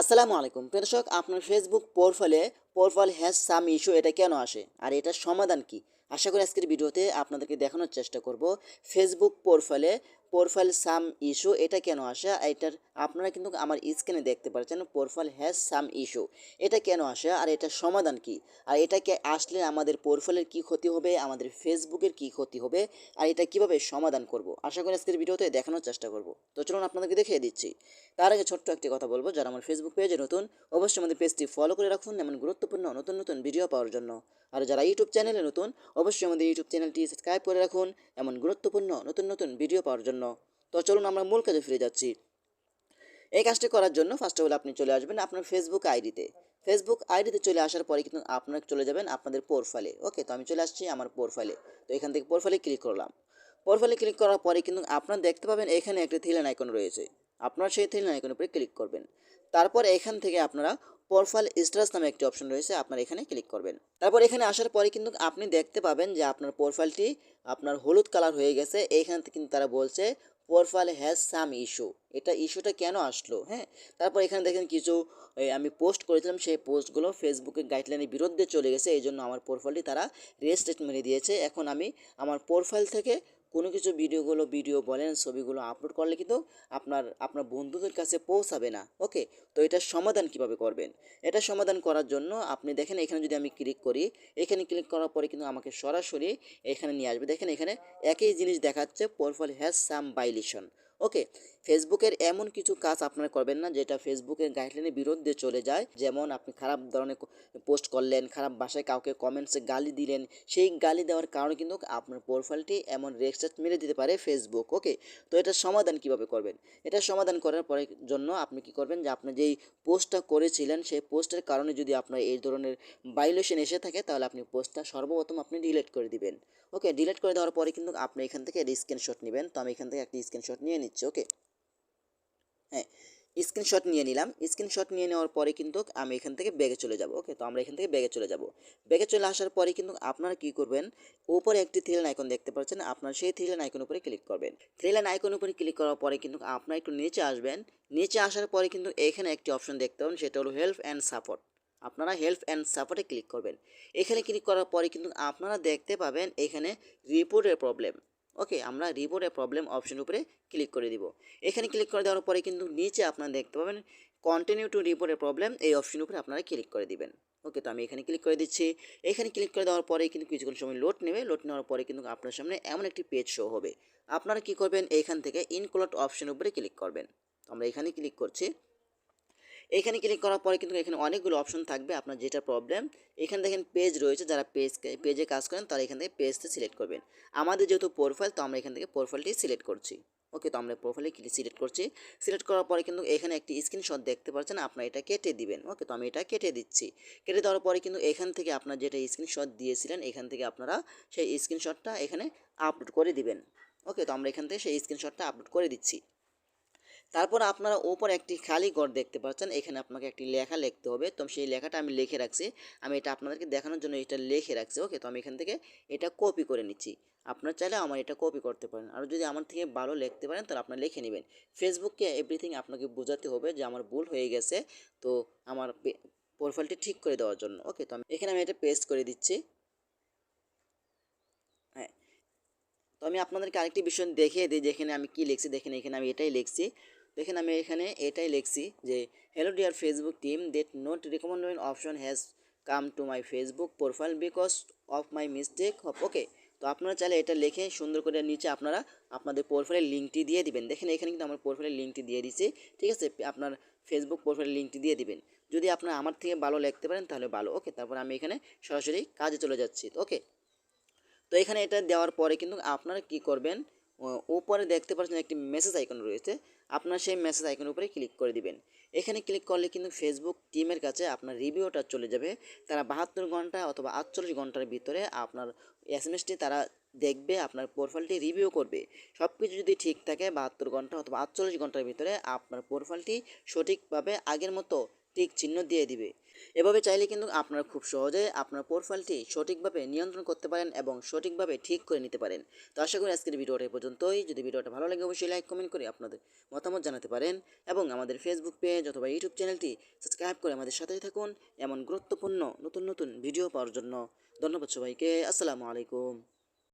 আসসালামু আলাইকুম। দর্শক, আপনার ফেসবুক প্রোফাইলে প্রোফাইল হ্যাজ সাম ইস্যু এটা কেন আসে? আর এটার সমাধান কি? আশা করি আজকের ভিডিওতে আপনাদেরকে দেখানোর চেষ্টা করব। ফেসবুক প্রোফাইলে প্রোফাইল সাম ইস্যু এটা কেন আসে? এটার আপনারা কিন্তু আমার স্ক্রিনে দেখতে পাচ্ছেন প্রোফাইল হ্যাজ সাম ইস্যু এটা কেন আসে আর এটার সমাধান কি? আর এটাকে আসলে আমাদের প্রোফাইলের কি ক্ষতি হবে? আমাদের ফেসবুকের কি ক্ষতি হবে? আর এটা কীভাবে সমাধান করব? আশা করি আজকের ভিডিওতে দেখানোর চেষ্টা করব। তো চলুন আপনাদেরকে দেখিয়ে দিচ্ছি। তার আগে ছোট্ট একটি কথা বলব, যারা আমার ফেসবুক পেজে নতুন, অবশ্যই আমাদের পেজটি ফলো করে রাখুন এমন গুরুত্বপূর্ণ নতুন নতুন ভিডিও পাওয়ার জন্য। আর যারা ইউটিউব চ্যানেলে নতুন, অবশ্যই আমাদের ইউটিউব চ্যানেলটি সাবস্ক্রাইব করে রাখুন এমন গুরুত্বপূর্ণ নতুন নতুন ভিডিও পাওয়ার জন্য। তো চলুন আমরা মূল কাজে ফিরে যাচ্ছি। এই কাজটি করার জন্য ফার্স্ট অফ অল আপনি চলে আসবেন আপনার ফেসবুক আইডিতে ফেসবুক আইডিতে চলে আসার পরে কিন্তু আপনার চলে যাবেন আপনাদের প্রোফাইলে ওকে তো আমি চলে আসছি আমার প্রোফাইলে তো এখান থেকে প্রোফাইলে ক্লিক করলাম। প্রোফাইলে ক্লিক করার পরে কিন্তু আপনারা দেখতে পাবেন এখানে একটি থ্রিলাইন আইকন রয়েছে। আপনার সেই থ্রিলাইন আইকনের উপরে ক্লিক করবেন। তারপর এখান থেকে আপনারা প্রোফাইল স্ট্যাটাস নামে একটি অপশন রয়েছে, আপনার এখানে ক্লিক করবেন। তারপর এখানে আসার পরে কিন্তু আপনি দেখতে পাবেন যে আপনার প্রোফাইলটি আপনার হলুদ কালার হয়ে গেছে, এইখান থেকে কিন্তু তারা বলছে প্রোফাইল হ্যাজ সাম ইস্যু এটা ইস্যুটা কেন আসলো হ্যাঁ? তারপর এখানে দেখেন কিছু আমি পোস্ট করেছিলাম, সেই পোস্টগুলো ফেসবুকে গাইডলাইনের বিরুদ্ধে চলে গেছে এই জন্য আমার প্রোফাইলটি তারা রেজিস্ট্রেট মেরে দিয়েছে। এখন আমি আমার প্রোফাইল থেকে কোনো কিছু ভিডিওগুলো, ভিডিও বলেন, ছবিগুলো আপলোড করলে কিন্তু আপনার আপনার বন্ধুদের কাছে পৌঁছাবে না। ওকে তো এটার সমাধান কীভাবে করবেন? এটা সমাধান করার জন্য আপনি দেখেন, এখানে যদি আমি ক্লিক করি, এখানে ক্লিক করার পরে কিন্তু আমাকে সরাসরি এখানে নিয়ে আসবে। দেখেন এখানে একই জিনিস দেখাচ্ছে প্রোফাইল হ্যাজ সাম বাইলেশন ওকে ফেসবুকের এমন কিছু কাজ আপনারা করবেন না, যেটা ফেসবুকের গাইডলাইনের বিরুদ্ধে চলে যায়। যেমন আপনি খারাপ ধরনের পোস্ট করলেন, খারাপ ভাষায় কাউকে কমেন্টসে গালি দিলেন, সেই গালি দেওয়ার কারণে কিন্তু আপনার প্রোফাইলটি এমন রেজিস্টার মেরে দিতে পারে ফেসবুক ওকে তো এটার সমাধান কীভাবে করবেন? এটার সমাধান করার পরে জন্য আপনি কি করবেন যে, আপনি যেই পোস্টটা করেছিলেন, সেই পোস্টের কারণে যদি আপনার এই ধরনের ভাইলেশন এসে থাকে, তাহলে আপনি পোস্টটা সর্বপ্রথম আপনি ডিলিট করে দিবেন। ওকে ডিলিট করে দেওয়ার পরে কিন্তু আপনি এখান থেকে স্ক্রিনশট নেবেন। তো আমি এখান থেকে একটি স্ক্রিনশট নিয়ে নিচ্ছি ওকে হ্যাঁ স্ক্রিনশট নিয়ে নিলাম। স্ক্রিনশট নিয়ে নেওয়ার পরে কিন্তু আমি এখান থেকে ব্যাগে চলে যাব ওকে তো আমরা এখান থেকে ব্যাগে চলে যাব। ব্যাগে চলে আসার পরে কিন্তু আপনারা কি করবেন, উপরে একটি থ্রিলাইন আইকন দেখতে পাচ্ছেন, আপনার সেই থ্রিলাইন আইকন উপরে ক্লিক করবেন। থ্রিলাইন আইকন উপরে ক্লিক করার পরে কিন্তু আপনারা একটু নিচে আসবেন। নিচে আসার পরে কিন্তু এখানে একটি অপশন দেখতে পাবেন, সেটা হলো হেল্প অ্যান্ড সাপোর্ট আপনারা হেল্প অ্যান্ড সাপোর্টে ক্লিক করবেন। এখানে ক্লিক করার পরে কিন্তু আপনারা দেখতে পাবেন এখানে রিপোর্টের প্রবলেম ওকে, আমরা রিপোর্টের প্রবলেম অপশন উপরে ক্লিক করে দিব। এখানে ক্লিক করে দেওয়ার পরে কিন্তু নিচে আপনারা দেখতে পাবেন কন্টিনিউ টু রিপোর্টের প্রবলেম এই অপশন উপরে আপনারা ক্লিক করে দিবেন। ওকে, তো আমি এখানে ক্লিক করে দিচ্ছি। এখানে ক্লিক করে দেওয়ার পরে কিন্তু কিছুক্ষণ সময় লোড নেবে। লোড নেওয়ার পরে কিন্তু আপনার সামনে এমন একটি পেজ শো হবে। আপনারা কি করবেন? এখান থেকে ইনক্লুড অপশন উপরে ক্লিক করবেন। আমরা এখানে ক্লিক করছি। এখানে ক্লিক করার পরে কিন্তু এখানে অনেকগুলো অপশন থাকবে আপনার যেটা প্রবলেম এখানে দেখেন পেজ রয়েছে, যারা পেজ পেজে কাজ করেন তারা এখান থেকে পেজটা সিলেক্ট করবেন। আমাদের যেহেতু প্রোফাইল তো আমরা এখান থেকে প্রোফাইলটি সিলেক্ট করছি। ওকে তো আমরা প্রোফাইলে ক্লিক সিলেক্ট করছি। সিলেক্ট করার পরে কিন্তু এখানে একটি স্ক্রিনশট দেখতে পাচ্ছেন আপনার এটা কেটে দিবেন। ওকে তো আমি এটা কেটে দিচ্ছি। কেটে দেওয়ার পরে কিন্তু এখান থেকে আপনার যেটা স্ক্রিনশট দিয়েছিলেন, এখান থেকে আপনারা সেই স্ক্রিনশটটা এখানে আপলোড করে দিবেন। ওকে তো আমরা এখান থেকে সেই স্ক্রিনশটটা আপলোড করে দিচ্ছি। তারপর আপনারা ওপর একটি খালি ঘর দেখতে পাচ্ছেন। এখানে আপনাকে একটি লেখা লিখতে হবে। তো সেই লেখাটা আমি লিখে রাখছি। আমি এটা আপনাদেরকে দেখানোর জন্য এটা লিখে রাখছি, ওকে? তো আমি এখান থেকে এটা কপি করে নিচ্ছি। আপনার চাইলে আমার এটা কপি করতে পারেন। আর যদি আমার থেকে ভালো লিখতে পারেন, তাহলে আপনার লিখে নেবেন। ফেসবুককে এভরিথিং আপনাকে বোঝাতে হবে যে আমার ভুল হয়ে গেছে। তো আমার প্রোফাইলটি ঠিক করে দেওয়ার জন্য, ওকে? তো আমি এখানে আমি এটা পেস্ট করে দিচ্ছি। হ্যাঁ। তো আমি আপনাদেরকে আরেকটি বিষয় দেখিয়ে দিই, যেখানে আমি কি লিখছি? দেখেন এখানে আমি এটাই লিখছি। দেখেন আমি এখানে এটাই লিখছি যে hello dear Facebook team that not recommended option has come to my Facebook profile because of my mistake okay তো আপনারা চাইলে এটা লিখে সুন্দর করে নিচে আপনারা আপনাদের প্রোফাইলের লিঙ্কটি দিয়ে দিবেন। দেখেন এখানে কিন্তু আমার প্রোফাইলের লিঙ্কটি দিয়ে দিচ্ছি ঠিক আছে? আপনার ফেসবুক প্রোফাইলের লিঙ্কটি দিয়ে দিবেন। যদি আপনারা আমার থেকে ভালো লিখতে পারেন তাহলে ভালো। ওকে তারপর আমি এখানে সরাসরি কাজে চলে যাচ্ছি। ওকে তো এখানে এটা দেওয়ার পরে কিন্তু আপনারা কি করবেন? উপরে দেখতে পাচ্ছেন একটি মেসেজ আইকন রয়েছে। আপনার সেই মেসেজ আইকনের উপরে ক্লিক করে দিবেন। এখানে ক্লিক করলে কিন্তু ফেসবুক টিমের কাছে আপনার রিভিউটা চলে যাবে। তারা বাহাত্তর ঘণ্টা অথবা আটচল্লিশ ঘণ্টার ভিতরে আপনার এস এম এসটি তারা দেখবে, আপনার প্রোফাইলটি রিভিউ করবে। সব কিছু যদি ঠিক থাকে, বাহাত্তর ঘণ্টা অথবা আটচল্লিশ ঘণ্টার ভিতরে আপনার প্রোফাইলটি সঠিকভাবে আগের মতো টিক চিহ্ন দিয়ে দিবে। এভাবে চাইলে কিন্তু আপনারা খুব সহজে আপনার প্রোফাইলটি সঠিকভাবে নিয়ন্ত্রণ করতে পারেন এবং সঠিকভাবে ঠিক করে নিতে পারেন। তো আশা করি আজকের ভিডিওটা পর্যন্তই। যদি ভিডিওটা ভালো লাগে, অবশ্যই লাইক কমেন্ট করে আপনাদের মতামত জানাতে পারেন এবং আমাদের ফেসবুক পেজ অথবা ইউটিউব চ্যানেলটি সাবস্ক্রাইব করে আমাদের সাথেই থাকুন এমন গুরুত্বপূর্ণ নতুন নতুন ভিডিও পাওয়ার জন্য। ধন্যবাদ সবাইকে। আসসালামু আলাইকুম।